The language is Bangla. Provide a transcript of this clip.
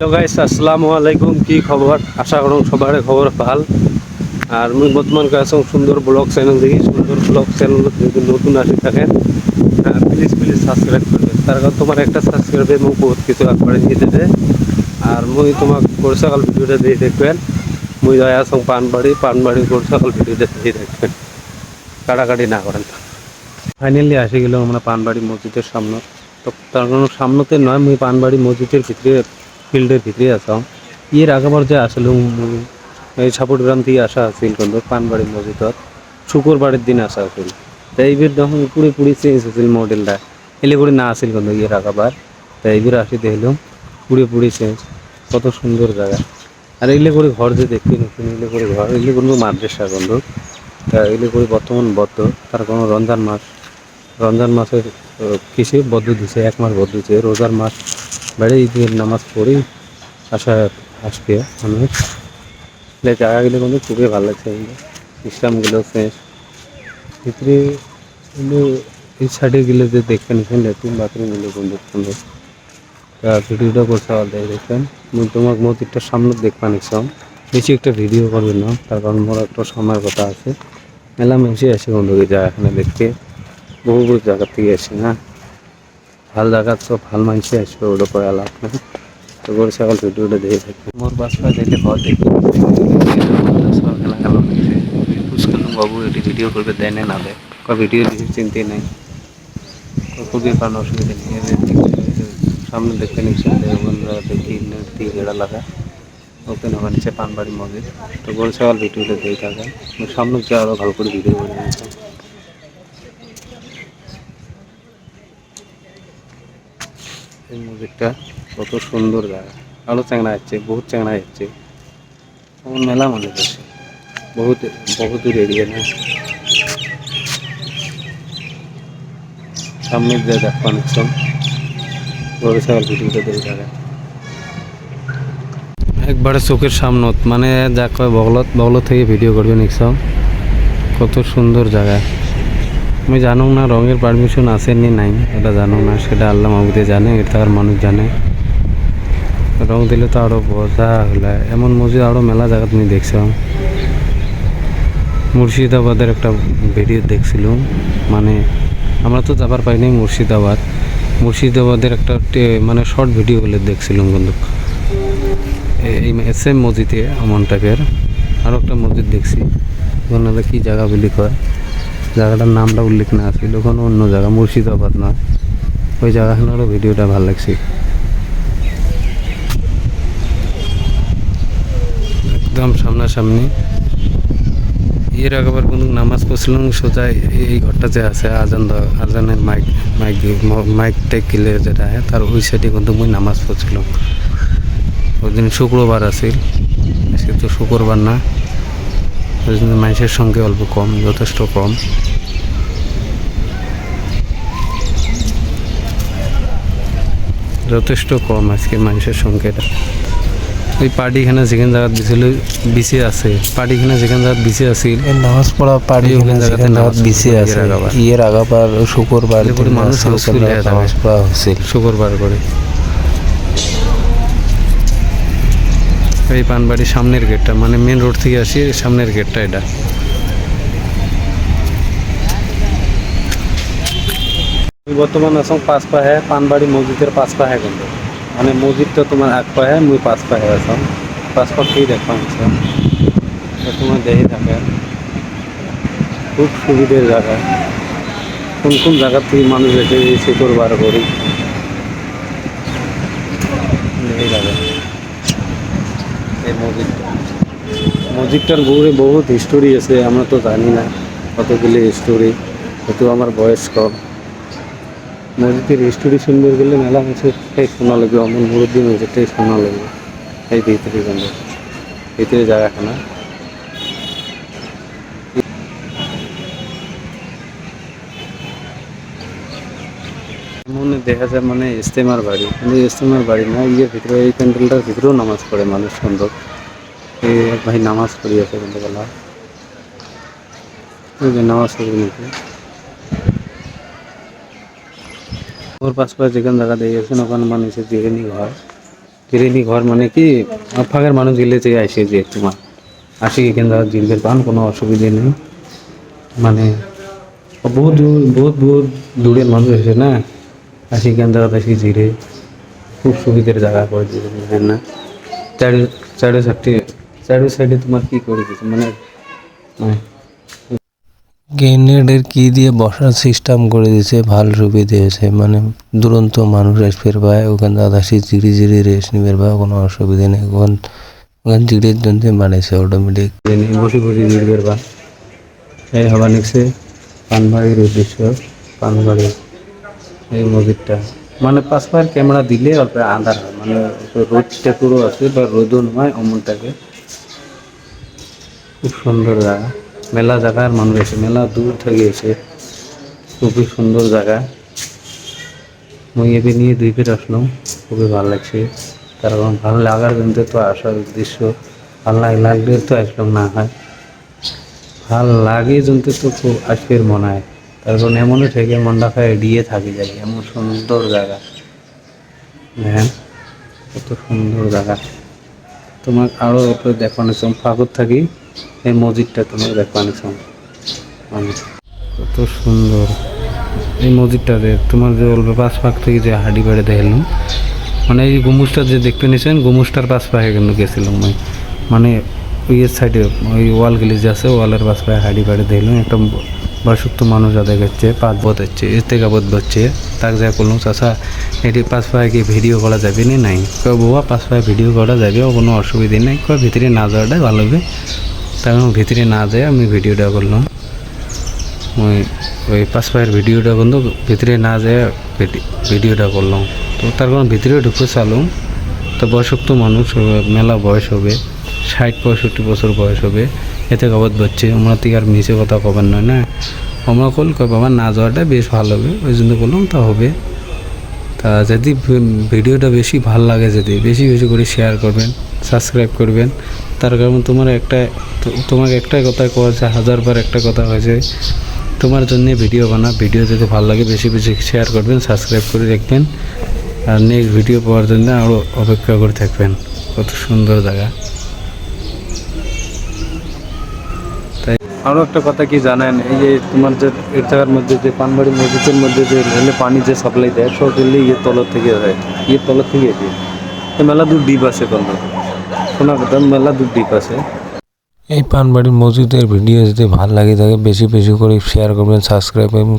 হ্যালো আসসালামু আলাইকুম। কি খবর? আশা করুন সবার খবর ভালো। আর মুই বর্তমান আছো সুন্দর ব্লগ চ্যানেল দেখি। সুন্দর ব্লগ চ্যানেল যদি নতুন আসি থাকেন প্লিজ প্লিজ সাবস্ক্রাইব করবে তার কারণ তোমার একটা সাবস্ক্রাইবে মোক বহুত কিছু আগবাড়ি দিয়ে দেবে আর মুই তোমাক সকাল ভিডিওটা দিয়ে দেখবেন। মুই যাই আসং পানবাড়ি পানবাড়ি সকাল ভিডিওটা দিয়ে দেখবেন। কাটাকাটি না করেন। ফাইনালি আসি গেলাম আমরা পানবাড়ি মসজিদের সামনে। তো তার কারণ সামনেতে নয়, মুই পানবাড়ি মসজিদের ভিতরে ফিল্ডের ভিতরে আসাম এর আগেবার যে আসলে এই সাপুরগ্রাম থেকে আসা আছিল কিন্তু পানবাড়ি মসজিদত শুক্রবারের দিন আসা আছিল তো এইবার যখন পুরি পুরি চেঞ্জ হয়েছিল মডেলটা এলে করে না আসিল কিন্তু এর আগেবার তো এইবার আসি দেখলাম পুরি পুরি চেঞ্জ কত সুন্দর জায়গা। আর এগুলো করে ঘর যে দেখি নতুন এগুলো করে ঘর এগুলো কোনো মাদ্রাসা বন্ধু। তা এগুলো করে বর্তমান বদ্ধ, তার কোনো রমজান মাস, রমজান মাসের কিসে বদ্ধ দিছে, এক মাস বদ্ধ দিছে, রোজার মাস বেড়ে ঈদের নামাজ পড়ি। আসা আসবে মানুষ জায়গাগুলো কিন্তু খুবই ভালো লাগছে ইসলামগুলো ফ্রেশ ভিতরে কিন্তু এই সাইডে গেলে যে দেখবেন এখানে ল্যাট্রিন বাথরুমগুলো বন্ধু সুন্দর তা ভিডিওটা করতে পারলে দেখবেন। তোমার মন্দিরটার সামনে দেখবা নিছাম বেশি একটা ভিডিও করবে না, তার কারণ মোর একটা সময়ের কথা আছে। মেলা মেশে আসে বন্ধুকে যায় এখানে দেখতে। বহু বহু জায়গা থেকে আসে না। ভালো জায়গা তো ভালো মানুষে আসবে ওটা করে লাভ নাই। তো গরু ছাগল ভিডিওটা দেখে থাকবে মোর বাসটা দেখে ঘর দেখবে খেলা খেলা বুঝলাম বাবু এটি ভিডিও করবে দেয় না না দেয়। ভিডিও দিতে চিনতে নাই। খুবই কারণ অসুবিধা নেই। এদের সামনে দেখতে নিচ্ছে বন্ধুরা দেখি দিকে গেড়া লাগা। ওপেন ওখানে নিচে পানবাড়ি মন্দির তো গরু ছাগল ভিডিওটা দিয়ে থাকে। সামনে যে আরও ভালো করে ভিডিও করে নিয়েছে এই মন্দিরটা কত সুন্দর জায়গা। আরও চ্যাংড়া যাচ্ছে বহুত চ্যাংড়া যাচ্ছে এমন মেলা মনে করছে বহুত বহুত দূর এরিয়া না সামনে যে দেখো নিচ্ছম গরু ছাগল ভিডিওটা দিয়ে জায়গা একবারে চোখের সামনত মানে যা কয় বগলত বগলত থেকে ভিডিও করবে নিকসম কত সুন্দর জায়গা। আমি জানো না রঙের পারমিশন আছে নি নাই, এটা জানো না, সেটা আল্লাহ মাহবুদে জানে, এটা আর মানুষ জানে। রং দিলে তো আরও বোঝা হলে, এমন মসজিদ আরও মেলা জায়গা তুমি দেখছ মুর্শিদাবাদের একটা ভিডিও দেখছিলাম মানে আমরা তো যাবার পাইনি মুর্শিদাবাদ। মুর্শিদাবাদের একটা মানে শর্ট ভিডিও বলে দেখছিলাম কিন্তু এই সেম মসজিদে আমন টাইপের আরও একটা মসজিদ দেখছি। ওখানে কি জায়গা বলি কয়। জায়গাটার নামটা উল্লেখ না আছিল ওখানে অন্য জায়গা, মুর্শিদাবাদ নয়। ওই জায়গাখানেরও ভিডিওটা ভালো লাগছে। একদম সামনাসামনি। এর আগেবার কোনো নামাজ পড়ছিলাম, সোজা এই- ঘরটা যে আছে, আজান আজানের মাইক মাইক মাইক টেক গিলে যেটা তার ওই সাইডে কিন্তু মুই নামাজ পড়ছিলাম। ওই দিন শুক্রবার আছিল, আজকে তো শুক্রবার না। মানুষের সঙ্গে অল্প কম যথেষ্ট কম যথেষ্ট কম আজকে মানুষের সংখ্যাটা ওই পার্টিখানে যেখানে জায়গা দিছিল বিচে আছে পার্টিখানে যেখানে জায়গা বিচে আছিল এই নামাজ পড়া পারি এই ওখানে জায়গাতে নামাজ পড়া আছে। ইয়ের আগাবার শুক্রবার মানুষ। নামাজ পড়া হয়েছিল শুক্রবার করে এই পানবাড়ির সামনের গেটটা মানে মেন রোড থেকে আসি, সামনের গেটটা এটা। বর্তমান আসাম পাঁচ পাহে পানবাড়ি মসজিদের পাঁচ পাহে কিন্তু। মানে মসজিদটা তোমার এক পাহে মুই পাঁচ পাহে আসাম। পাঁচ পা খেয়ে দেখলাম আসাম তোমার দেহে থাকে। খুব সুবিধের জায়গা। কোন কোন জায়গা থেকে মানুষ এসে এই শুক্রবার করি? এই মসজিদটা মসজিদটার গৌরে বহুত হিস্টোরি আছে, আমরা তো জানি না কতগুলি হিস্টোরি হয়তো আমার বয়স কম। মসজিদের হিস্টোরি শুনবে গেলে মেলা হয়েছে এই শোনা লাগবে আমার মুরব্বী মসজিদটাই শোনা লাগবে। এই ভিতরে গেলে, ভিতরে জায়গাখানা মনে দেখা যায় মানে ইস্তেমার বাড়ি। কিন্তু ইস্তেমার বাড়ি না ইয়ে ভিতরে, এই প্যান্ডেলটার ভিতরেও নামাজ পড়ে মানুষ সুন্দর এই ভাই নামাজ পড়ি আছে বলতে বলা যে নামাজ পড়ি নাকি? ওর পাশ পাশ যেখানে জায়গা দিয়ে গেছেন ওখানে মানুষের যেখানে ঘর। গৃহিণী ঘর মানে কি? ফাঁকের মানুষ গেলে যে আসে যে তোমার আসি এখান থেকে জিরবের পান, কোনো অসুবিধে নেই। মানে বহুত বহুত বহুত দূরের মানুষ এসে না আসি থেকে আসি জিরে খুব সুবিধার জায়গা করে দিয়েছে বুঝলেন না? চারি চারি সাইডে চারি সাইডে তোমার কি করে দিয়েছে? মানে মানে গ্রেনেডের কি দিয়ে বসার সিস্টেম করে দিয়েছে ভালো সুবিধা হয়েছে মানে দুরন্ত মানুষ আসবে পায় ওখান থেকে আসি জিরি জিরি রেস্ট নিবে বা কোনো অসুবিধা নেই ওখান ওখান জিরির জন্য বানাইছে অটোমেটিক বসে বসে জিরবের পান এই হবা নিচ্ছে পানবাড়ির উদ্দেশ্য পানবাড়ি এই মসজিদটা। মানে পাঁচবার ক্যামেরা দিলে অল্প আন্ধার হয়। মানে রোদটা পুরো আছে, বা রোদও নয়, অমনটাকে। খুব সুন্দর জায়গা। মেলা জায়গার মানুষ এসে মেলা দূর থেকে এসে খুবই সুন্দর জায়গা। মুই এবে নিয়ে দুই ফের আসলাম। খুবই ভালো লাগছে। কারণ ভালো লাগার জন্য তো আসার উদ্দেশ্য ভালো লাগ- লাগলে তো আসলাম না হয়। ভালো লাগে জন্য তো খুব আজকের মনে হয়। কারণ এমনও থেকে খায় এড়িয়ে থাকি যায় এমন সুন্দর জায়গা। হ্যাঁ কত সুন্দর জায়গা। তোমার আরও একটু দেখানো চাম ফাঁকর থাকি, এই মসজিদটা তোমার দেখানো চাম আমি কত সুন্দর। এই মসজিদটা মসজিদটাতে তোমার যে অল্প পাঁচ পাক থেকে যে হাডি বাড়ি দেখলাম মানে এই গুমুসটা যে দেখতে নিয়েছেন গুমুসটার পাশ পায়ে কিন্তু গেছিলাম আমি। মানে ওই সাইডে ওই ওয়াল যে আছে, ওয়ালের পাশ পায়ে হাডি বাড়ি দেখলাম, একটা বয়সুক্ত মানুষ যা দেখাচ্ছে পাঁচ বোধ হচ্ছে থেকে বোধ হচ্ছে। তাক যা করলাম চাষা এটি পাঁচ পায়ে কি ভিডিও করা যাবে না? নাই। কয় বউয়া পাঁচ পায়ে ভিডিও করা যাবে? কোনো অসুবিধা নেই। কয়, ভিতরে না যাওয়াটাই ভালো হবে। তাই ভিতরে না যাই, আমি ভিডিওটা করলাম। ওই ওই পাঁচ পায়ের ভিডিওটা কিন্তু ভিতরে না যায় ভিডি- ভিডিওটা করলাম। তো তার কারণ ভিতরে ঢুকে চালুম তো বয়সক্ত মানুষ মেলা বয়স হবে, ষাট, পঁয়ষট্টি বছর বয়স হবে। এতে কবত বাচ্চে, আমরা থেকে আর মিশে কথা কবেন নয় না? আমরা কল কয় বাবা, না যাওয়াটা বেশ ভালো হবে। ওই জন্য বললাম, তা হবে। তা যদি ভিডিওটা বেশি ভালো লাগে যদি, বেশি বেশি করে শেয়ার করবেন সাবস্ক্রাইব করবেন। তার কারণ তোমার একটা, তো- তোমাকে একটাই কথা কয়েছে হাজারবার একটা কথা হয়েছে তোমার জন্য ভিডিও বানা, ভিডিও যদি ভালো লাগে, বেশি বেশি শেয়ার করবেন সাবস্ক্রাইব করে রাখবেন। আর নেক্সট ভিডিও পাওয়ার জন্য আরও অপেক্ষা করে থাকবেন। কত সুন্দর জায়গা তাই আরও একটা কথা কি জানেন? এই যে তোমার যে এর জায়গার মধ্যে যে পানবাড়ি মসজিদের মধ্যে যে রেলে পানি যে সাপ্লাই দেয়, সব রেলে ইয়ে তলর থেকে হয়। ইয়ে তলর থেকে দিয়ে। মেলা দূর দ্বীপ আছে কোনো শোনা কথা, মেলা দূর দ্বীপ আছে। এই পানবাড়ির মসজিদের ভিডিও যদি ভালো লাগে থাকে, বেশি বেশি করে শেয়ার করবেন সাবস্ক্রাইব এবং